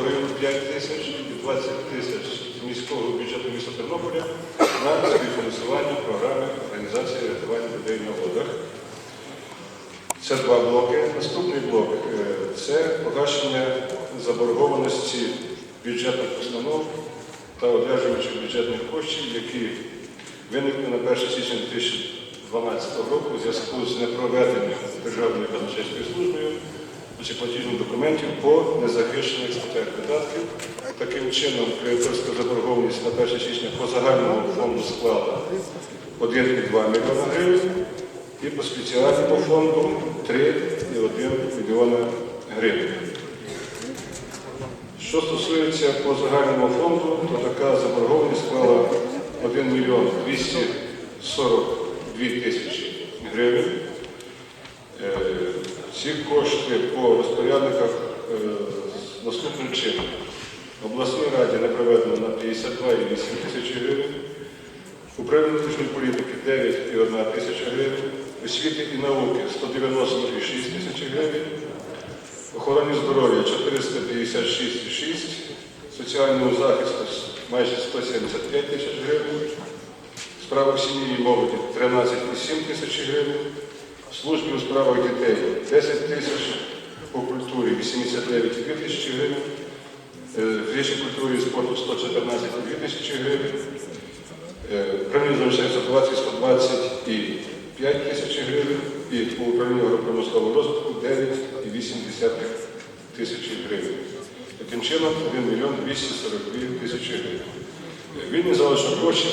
Району 5 тисяч і 20 тисяч з міського бюджету міста Тернополя на співфінансування програми організації рятування людей на водах. Це два блоки. Наступний блок е, це погашення заборгованості бюджетних установ та одержувачів бюджетних коштів, які виникли на 1 січня 2012 року у зв'язку з непроведенням Державною казначейською службою чи платіжних документів по незахищених статтях видатків. Таким чином, кредиторська заборгованість на 1 січня по загальному фонду склала 1,2 мільйона гривень і по спеціальному фонду 3,1 мільйона гривень. Що стосується по загальному фонду, то така заборгованість склала 1 мільйон 242 тисячі гривень. Ці кошти по розпорядниках е, наступним чином. Обласній раді не проведено на 52,8 тисячі гривень. Управління внутрішньої політики 9,1 тисяча гривень, освіти і науки 196 тисяч гривень, охороні здоров'я 456,6, соціальному захисту майже 175 тисяч гривень, справах сім'ї і молоді 13,7 тисяч гривень, службі у справах дітей 10 тисяч, по культурі 89,2 тисячі гривень, е, в річній культурі спорту 114,2 тисячі гривень, Е, Управління залишається ситуації 125 тисяч гривень і по управлінню агропромислового розвитку 9,8 тисячі гривень. Таким чином 1 мільйон 242 тисячі гривень. Е, Вільний залишок коштів